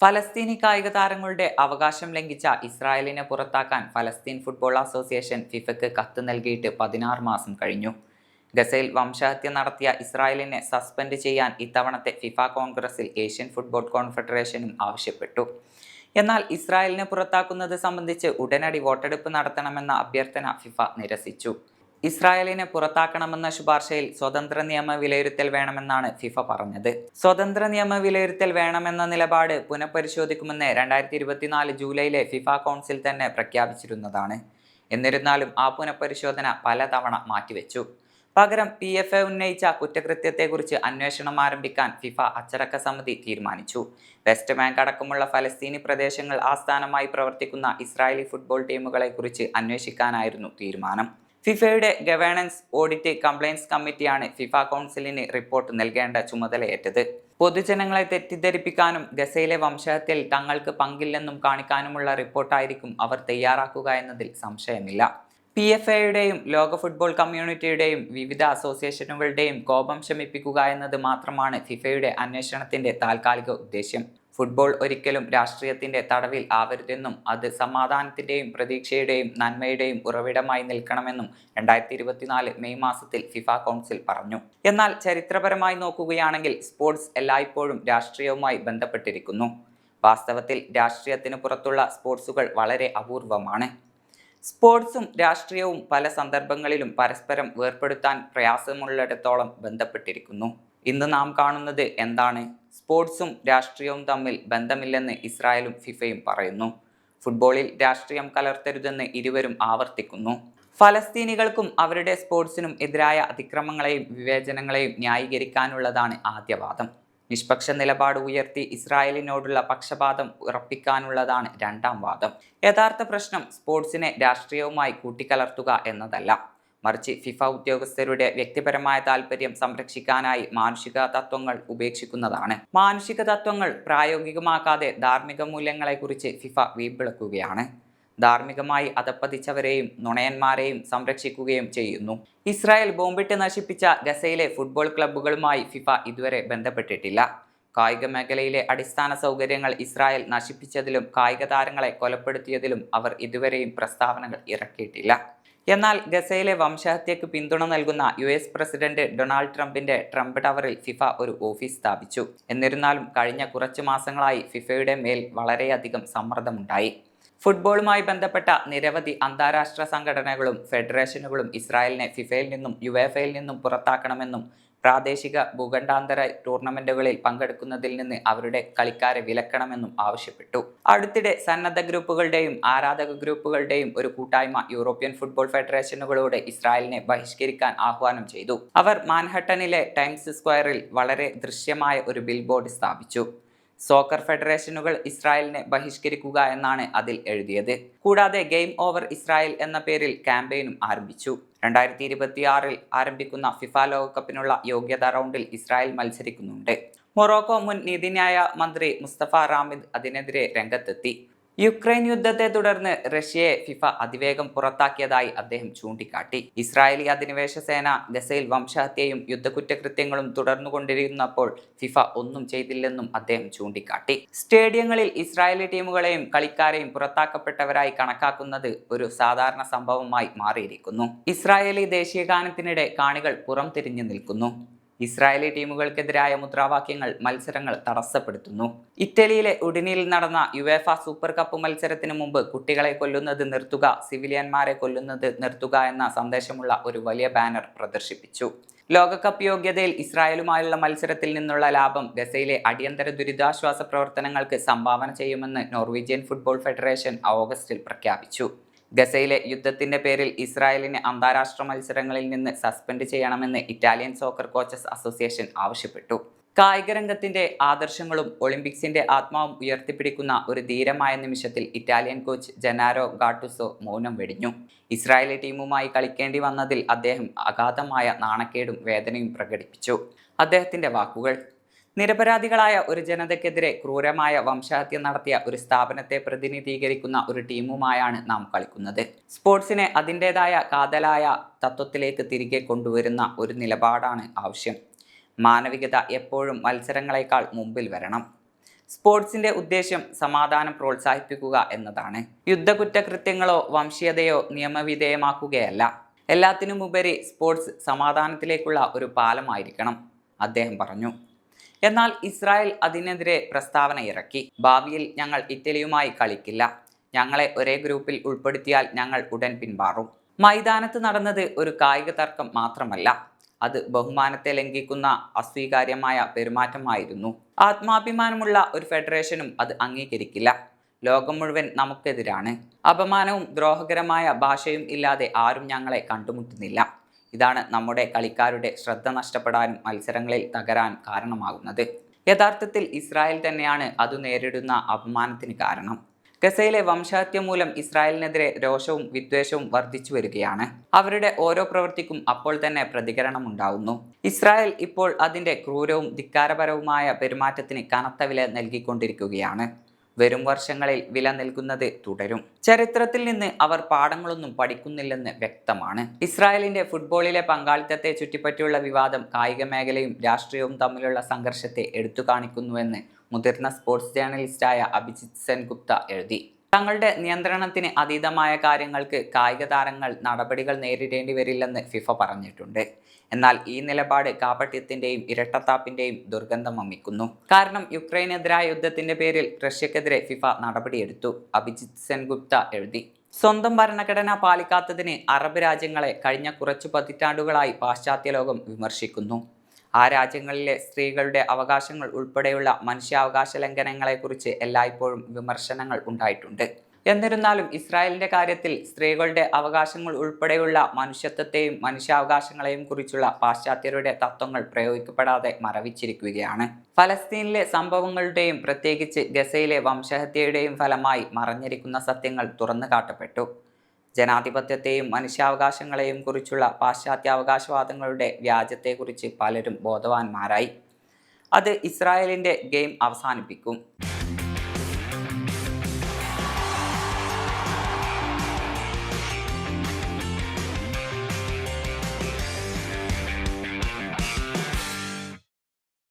ഫലസ്തീനി കായിക താരങ്ങളുടെ അവകാശം ലംഘിച്ച ഇസ്രായേലിനെ പുറത്താക്കാൻ ഫലസ്തീൻ ഫുട്ബോൾ അസോസിയേഷൻ ഫിഫയ്ക്ക് കത്ത് നൽകിയിട്ട് പതിനാറ് മാസം കഴിഞ്ഞു. ഗസയിൽ വംശഹത്യ നടത്തിയ ഇസ്രായേലിനെ സസ്പെൻഡ് ചെയ്യാൻ ഇത്തവണത്തെ ഫിഫ കോൺഗ്രസിൽ ഏഷ്യൻ ഫുട്ബോൾ കോൺഫെഡറേഷനും ആവശ്യപ്പെട്ടു. എന്നാൽ ഇസ്രായേലിനെ പുറത്താക്കുന്നത് സംബന്ധിച്ച് ഉടനടി വോട്ടെടുപ്പ് നടത്തണമെന്ന അഭ്യർത്ഥന ഫിഫ നിരസിച്ചു. ഇസ്രായേലിനെ പുറത്താക്കണമെന്ന ശുപാർശയിൽ സ്വതന്ത്ര നിയമ വിലയിരുത്തൽ വേണമെന്നാണ് ഫിഫ പറഞ്ഞത്. സ്വതന്ത്ര നിയമ വിലയിരുത്തൽ വേണമെന്ന നിലപാട് പുനഃപരിശോധിക്കുമെന്ന് രണ്ടായിരത്തി ഇരുപത്തിനാല് ജൂലൈയിലെ ഫിഫ കൗൺസിൽ തന്നെ പ്രഖ്യാപിച്ചിരുന്നതാണ്. എന്നിരുന്നാലും ആ പുനഃപരിശോധന പലതവണ മാറ്റിവെച്ചു. പകരം പി എഫ് എ ഉന്നയിച്ച കുറ്റകൃത്യത്തെക്കുറിച്ച് അന്വേഷണം ആരംഭിക്കാൻ ഫിഫ അച്ചടക്ക സമിതി തീരുമാനിച്ചു. വെസ്റ്റ് ബാങ്ക് അടക്കമുള്ള ഫലസ്തീനി പ്രദേശങ്ങൾ ആസ്ഥാനമായി പ്രവർത്തിക്കുന്ന ഇസ്രായേലി ഫുട്ബോൾ ടീമുകളെക്കുറിച്ച് അന്വേഷിക്കാനായിരുന്നു തീരുമാനം. ഫിഫയുടെ ഗവേണൻസ് ഓഡിറ്റ് കംപ്ലയൻസ് കമ്മിറ്റിയാണ് ഫിഫ കൗൺസിലിന് റിപ്പോർട്ട് നൽകേണ്ട ചുമതലയേറ്റത്. പൊതുജനങ്ങളെ തെറ്റിദ്ധരിപ്പിക്കാനും ഗസയിലെ വംശഹത്യയിൽ തങ്ങൾക്ക് പങ്കില്ലെന്നും കാണിക്കാനുമുള്ള റിപ്പോർട്ടായിരിക്കും അവർ തയ്യാറാക്കുക എന്നതിൽ സംശയമില്ല. പി എഫ് എയുടെയും ലോക ഫുട്ബോൾ കമ്മ്യൂണിറ്റിയുടെയും വിവിധ അസോസിയേഷനുകളുടെയും കോപം ശമിപ്പിക്കുക എന്നത് മാത്രമാണ് ഫിഫയുടെ അന്വേഷണത്തിന്റെ താൽക്കാലിക ഉദ്ദേശ്യം. ഫുട്ബോൾ ഒരിക്കലും രാഷ്ട്രീയത്തിന്റെ തടവിൽ ആവരുതെന്നും അത് സമാധാനത്തിന്റെയും പ്രതീക്ഷയുടെയും നന്മയുടെയും ഉറവിടമായി നിൽക്കണമെന്നും രണ്ടായിരത്തി ഇരുപത്തിനാല് മെയ് മാസത്തിൽ ഫിഫ കൗൺസിൽ പറഞ്ഞു. എന്നാൽ ചരിത്രപരമായി നോക്കുകയാണെങ്കിൽ സ്പോർട്സ് എല്ലായ്പ്പോഴും രാഷ്ട്രീയവുമായി ബന്ധപ്പെട്ടിരിക്കുന്നു. വാസ്തവത്തിൽ രാഷ്ട്രീയത്തിന് പുറത്തുള്ള സ്പോർട്സുകൾ വളരെ അപൂർവമാണ്. സ്പോർട്സും രാഷ്ട്രീയവും പല സന്ദർഭങ്ങളിലും പരസ്പരം വേർപെടുത്താൻ പ്രയാസമുള്ളിടത്തോളം ബന്ധപ്പെട്ടിരിക്കുന്നു. ഇന്ന് നാം കാണുന്നത് എന്താണ്? സ്പോർട്സും രാഷ്ട്രീയവും തമ്മിൽ ബന്ധമില്ലെന്ന് ഇസ്രായേലും ഫിഫയും പറയുന്നു. ഫുട്ബോളിൽ രാഷ്ട്രീയം കലർത്തരുതെന്ന് ഇരുവരും ആവർത്തിക്കുന്നു. ഫലസ്തീനികൾക്കും അവരുടെ സ്പോർട്സിനും എതിരായ അതിക്രമങ്ങളെയും വിവേചനങ്ങളെയും ന്യായീകരിക്കാനുള്ളതാണ് ആദ്യവാദം. നിഷ്പക്ഷ നിലപാട് ഉയർത്തി ഇസ്രായേലിനോടുള്ള പക്ഷപാതം ഉറപ്പിക്കാനുള്ളതാണ് രണ്ടാം വാദം. യഥാർത്ഥ പ്രശ്നം സ്പോർട്സിനെ രാഷ്ട്രീയവുമായി കൂട്ടിക്കലർത്തുക എന്നതല്ല. മറിച്ച് ഫിഫ ഉദ്യോഗസ്ഥരുടെ വ്യക്തിപരമായ താല്പര്യം സംരക്ഷിക്കാനായി മാനുഷിക തത്വങ്ങൾ ഉപേക്ഷിക്കുന്നതാണ്. മാനുഷിക തത്വങ്ങൾ പ്രായോഗികമാക്കാതെ ധാർമ്മിക മൂല്യങ്ങളെക്കുറിച്ച് ഫിഫ വീമ്പിളക്കുകയാണ്. ധാർമ്മികമായി അതപ്പതിച്ചവരെയും നുണയന്മാരെയും സംരക്ഷിക്കുകയും ചെയ്യുന്നു. ഇസ്രായേൽ ബോംബിട്ട് നശിപ്പിച്ച ഗസയിലെ ഫുട്ബോൾ ക്ലബ്ബുകളുമായി ഫിഫ ഇതുവരെ ബന്ധപ്പെട്ടിട്ടില്ല. കായിക മേഖലയിലെ അടിസ്ഥാന സൗകര്യങ്ങൾ ഇസ്രായേൽ നശിപ്പിച്ചതിലും കായിക താരങ്ങളെ കൊലപ്പെടുത്തിയതിലും അവർ ഇതുവരെയും പ്രസ്താവനകൾ ഇറക്കിയിട്ടില്ല. എന്നാൽ ഗസയിലെ വംശഹത്യക്ക് പിന്തുണ നൽകുന്ന യു എസ് പ്രസിഡന്റ് ഡൊണാൾഡ് ട്രംപിന്റെ ട്രംപ് ടവറിൽ ഫിഫ ഒരു ഓഫീസ് സ്ഥാപിച്ചു. എന്നിരുന്നാലും കഴിഞ്ഞ കുറച്ചു മാസങ്ങളായി ഫിഫയുടെ മേൽ വളരെയധികം സമ്മർദ്ദമുണ്ടായി. ഫുട്ബോളുമായി ബന്ധപ്പെട്ട നിരവധി അന്താരാഷ്ട്ര സംഘടനകളും ഫെഡറേഷനുകളും ഇസ്രായേലിനെ ഫിഫയിൽ നിന്നും യുവേഫയിൽ നിന്നും പുറത്താക്കണമെന്നും പ്രാദേശിക ഭൂഖണ്ഡാന്തര ടൂർണമെന്റുകളിൽ പങ്കെടുക്കുന്നതിൽ നിന്ന് അവരുടെ കളിക്കാരെ വിലക്കണമെന്നും ആവശ്യപ്പെട്ടു. അടുത്തിടെ സന്നദ്ധ ഗ്രൂപ്പുകളുടെയും ആരാധക ഗ്രൂപ്പുകളുടെയും ഒരു കൂട്ടായ്മ യൂറോപ്യൻ ഫുട്ബോൾ ഫെഡറേഷനുകളോട് ഇസ്രായേലിനെ ബഹിഷ്കരിക്കാൻ ആഹ്വാനം ചെയ്തു. അവർ മാൻഹട്ടനിലെ ടൈംസ് സ്ക്വയറിൽ വളരെ ദൃശ്യമായ ഒരു ബിൽബോർഡ് സ്ഥാപിച്ചു. സോക്കർ ഫെഡറേഷനുകൾ ഇസ്രായേലിനെ ബഹിഷ്കരിക്കുക എന്നാണ് അതിൽ എഴുതിയത്. കൂടാതെ ഗെയിം ഓവർ ഇസ്രായേൽ എന്ന പേരിൽ ക്യാമ്പയിനും ആരംഭിച്ചു. രണ്ടായിരത്തി ഇരുപത്തിയാറിൽ ആരംഭിക്കുന്ന ഫിഫ ലോകകപ്പിനുള്ള യോഗ്യതാ റൗണ്ടിൽ ഇസ്രായേൽ മത്സരിക്കുന്നുണ്ട്. മൊറോക്കോ മുൻ നീതിന്യായ മന്ത്രി മുസ്തഫ റാമിദ് അതിനെതിരെ രംഗത്തെത്തി. യുക്രൈൻ യുദ്ധത്തെ തുടർന്ന് റഷ്യയെ ഫിഫ അതിവേഗം പുറത്താക്കിയതായി അദ്ദേഹം ചൂണ്ടിക്കാട്ടി. ഇസ്രായേലി അധിനിവേശ സേന ഗസയിൽ വംശഹത്യയും യുദ്ധകുറ്റകൃത്യങ്ങളും തുടർന്നുകൊണ്ടിരുന്നപ്പോൾ ഫിഫ ഒന്നും ചെയ്തില്ലെന്നും അദ്ദേഹം ചൂണ്ടിക്കാട്ടി. സ്റ്റേഡിയങ്ങളിൽ ഇസ്രായേലി ടീമുകളെയും കളിക്കാരെയും പുറത്താക്കപ്പെട്ടവരായി കണക്കാക്കുന്നത് ഒരു സാധാരണ സംഭവമായി മാറിയിരിക്കുന്നു. ഇസ്രായേലി ദേശീയ ദേശീയഗാനത്തിനിടെ കാണികൾ പുറം തിരിഞ്ഞു നിൽക്കുന്നു. ഇസ്രായേലി ടീമുകൾക്കെതിരായ മുദ്രാവാക്യങ്ങൾ മത്സരങ്ങൾ തടസ്സപ്പെടുത്തുന്നു. ഇറ്റലിയിലെ ഉഡിനിയിൽ നടന്ന യുവേഫ സൂപ്പർ കപ്പ് മത്സരത്തിന് മുമ്പ് കുട്ടികളെ കൊല്ലുന്നത് നിർത്തുക സിവിലിയന്മാരെ കൊല്ലുന്നത് നിർത്തുക എന്ന സന്ദേശമുള്ള ഒരു വലിയ ബാനർ പ്രദർശിപ്പിച്ചു. ലോകകപ്പ് യോഗ്യതയിൽ ഇസ്രായേലുമായുള്ള മത്സരത്തിൽ നിന്നുള്ള ലാഭം ഗസയിലെ അടിയന്തര ദുരിതാശ്വാസ പ്രവർത്തനങ്ങൾക്ക് സംഭാവന ചെയ്യുമെന്ന് നോർവീജിയൻ ഫുട്ബോൾ ഫെഡറേഷൻ ഓഗസ്റ്റിൽ പ്രഖ്യാപിച്ചു. ഗസയിലെ യുദ്ധത്തിന്റെ പേരിൽ ഇസ്രായേലിനെ അന്താരാഷ്ട്ര മത്സരങ്ങളിൽ നിന്ന് സസ്പെൻഡ് ചെയ്യണമെന്ന് ഇറ്റാലിയൻ സോക്കർ കോച്ചസ് അസോസിയേഷൻ ആവശ്യപ്പെട്ടു. കായിക രംഗത്തിന്റെ ആദർശങ്ങളും ഒളിമ്പിക്സിന്റെ ആത്മാവും ഉയർത്തിപ്പിടിക്കുന്ന ഒരു ധീരമായ നിമിഷത്തിൽ ഇറ്റാലിയൻ കോച്ച് ജനാരോ ഗാട്ടുസോ മൗനം വെടിഞ്ഞു. ഇസ്രായേലി ടീമുമായി കളിക്കേണ്ടി വന്നതിൽ അദ്ദേഹം അഗാധമായ നാണക്കേടും വേദനയും പ്രകടിപ്പിച്ചു. അദ്ദേഹത്തിന്റെ വാക്കുകൾ നിരപരാധികളായ ഒരു ജനതയ്ക്കെതിരെ ക്രൂരമായ വംശഹത്യ നടത്തിയ ഒരു സ്ഥാപനത്തെ പ്രതിനിധീകരിക്കുന്ന ഒരു ടീമുമായാണ് നാം കളിക്കുന്നത്. സ്പോർട്സിനെ അതിന്റെതായ കാതലായ തത്വത്തിലേക്ക് തിരികെ കൊണ്ടുവരുന്ന ഒരു നിലപാടാണ് ആവശ്യം. മാനവികത എപ്പോഴും മത്സരങ്ങളെക്കാൾ മുമ്പിൽ വരണം. സ്പോർട്സിന്റെ ഉദ്ദേശ്യം സമാധാനം പ്രോത്സാഹിപ്പിക്കുക എന്നതാണ്. യുദ്ധകുറ്റകൃത്യങ്ങളോ വംശീയതയോ നിയമവിധേയമാക്കുകയല്ല. എല്ലാത്തിനുമുപരി സ്പോർട്സ് സമാധാനത്തിലേക്കുള്ള ഒരു പാലമായിരിക്കണം അദ്ദേഹം പറഞ്ഞു. എന്നാൽ ഇസ്രായേൽ അതിനെതിരെ പ്രസ്താവന ഇറക്കി. ഭാവിയിൽ ഞങ്ങൾ ഇറ്റലിയുമായി കളിക്കില്ല. ഞങ്ങളെ ഒരേ ഗ്രൂപ്പിൽ ഉൾപ്പെടുത്തിയാൽ ഞങ്ങൾ ഉടൻ പിന്മാറും മൈതാനത്ത് നടന്നത് ഒരു കായിക തർക്കം മാത്രമല്ല. അത് ബഹുമാനത്തെ ലംഘിക്കുന്ന അസ്വീകാര്യമായ പെരുമാറ്റമായിരുന്നു. ആത്മാഭിമാനമുള്ള ഒരു ഫെഡറേഷനും അത് അംഗീകരിക്കില്ല. ലോകം മുഴുവൻ നമുക്കെതിരാണ്. അപമാനവും ദ്രോഹകരമായ ഭാഷയും ഇല്ലാതെ ആരും ഞങ്ങളെ കണ്ടുമുട്ടുന്നില്ല. ഇതാണ് നമ്മുടെ കളിക്കാരുടെ ശ്രദ്ധ നഷ്ടപ്പെടാനും മത്സരങ്ങളിൽ തകരാൻ കാരണമാകുന്നത്. യഥാർത്ഥത്തിൽ ഇസ്രായേൽ തന്നെയാണ് അത് നേരിടുന്ന അപമാനത്തിന് കാരണം. ഗസയിലെ വംശഹത്യ മൂലം ഇസ്രായേലിനെതിരെ രോഷവും വിദ്വേഷവും വർദ്ധിച്ചു വരികയാണ്. അവരുടെ ഓരോ പ്രവൃത്തിക്കും അപ്പോൾ തന്നെ പ്രതികരണം ഉണ്ടാവുന്നു. ഇസ്രായേൽ ഇപ്പോൾ അതിന്റെ ക്രൂരവും ധിക്കാരപരവുമായ പെരുമാറ്റത്തിന് കനത്ത വില നൽകിക്കൊണ്ടിരിക്കുകയാണ്. വരും വർഷങ്ങളിൽ വില നൽകുന്നത് തുടരും. ചരിത്രത്തിൽ നിന്ന് അവർ പാഠങ്ങളൊന്നും പഠിക്കുന്നില്ലെന്ന് വ്യക്തമാണ്. ഇസ്രായേലിന്റെ ഫുട്ബോളിലെ പങ്കാളിത്തത്തെ ചുറ്റിപ്പറ്റിയുള്ള വിവാദം കായിക മേഖലയും രാഷ്ട്രീയവും തമ്മിലുള്ള സംഘർഷത്തെ എടുത്തു കാണിക്കുന്നുവെന്ന് മുതിർന്ന സ്പോർട്സ് ജേർണലിസ്റ്റായ അഭിജിത് സെൻഗുപ്ത എഴുതി. തങ്ങളുടെ നിയന്ത്രണത്തിന് അതീതമായ കാര്യങ്ങൾക്ക് കായിക താരങ്ങൾ നടപടികൾ നേരിടേണ്ടി വരില്ലെന്ന് ഫിഫ പറഞ്ഞിട്ടുണ്ട്. എന്നാൽ ഈ നിലപാട് കാപട്യത്തിന്റെയും ഇരട്ടത്താപ്പിന്റെയും ദുർഗന്ധം വമിക്കുന്നു. കാരണം യുക്രൈനെതിരായ യുദ്ധത്തിന്റെ പേരിൽ റഷ്യക്കെതിരെ ഫിഫ നടപടിയെടുത്തു അഭിജിത് സെൻഗുപ്ത എഴുതി. സ്വന്തം ഭരണഘടന പാലിക്കാത്തതിന് അറബ് രാജ്യങ്ങളെ കഴിഞ്ഞ കുറച്ചു പതിറ്റാണ്ടുകളായി പാശ്ചാത്യ ലോകം വിമർശിക്കുന്നു. ആ രാജ്യങ്ങളിലെ സ്ത്രീകളുടെ അവകാശങ്ങൾ ഉൾപ്പെടെയുള്ള മനുഷ്യാവകാശ ലംഘനങ്ങളെക്കുറിച്ച് എല്ലായ്പ്പോഴും വിമർശനങ്ങൾ ഉണ്ടായിട്ടുണ്ട്. എന്നിരുന്നാലും ഇസ്രായേലിന്റെ കാര്യത്തിൽ സ്ത്രീകളുടെ അവകാശങ്ങൾ ഉൾപ്പെടെയുള്ള മനുഷ്യത്വത്തെയും മനുഷ്യാവകാശങ്ങളെയും കുറിച്ചുള്ള പാശ്ചാത്യരുടെ തത്വങ്ങൾ പ്രയോഗിക്കപ്പെടാതെ മറവിച്ചിരിക്കുകയാണ് ഫലസ്തീനിലെ സംഭവങ്ങളുടെയും പ്രത്യേകിച്ച് ഗസയിലെ വംശഹത്യയുടെയും ഫലമായി മറഞ്ഞിരിക്കുന്ന സത്യങ്ങൾ തുറന്നു കാട്ടപ്പെട്ടു ജനാധിപത്യത്തെയും മനുഷ്യാവകാശങ്ങളെയും കുറിച്ചുള്ള പാശ്ചാത്യാവകാശവാദങ്ങളുടെ വ്യാജത്തെക്കുറിച്ച് പലരും ബോധവാന്മാരായി. അത് ഇസ്രായേലിന്റെ ഗെയിം അവസാനിപ്പിക്കും.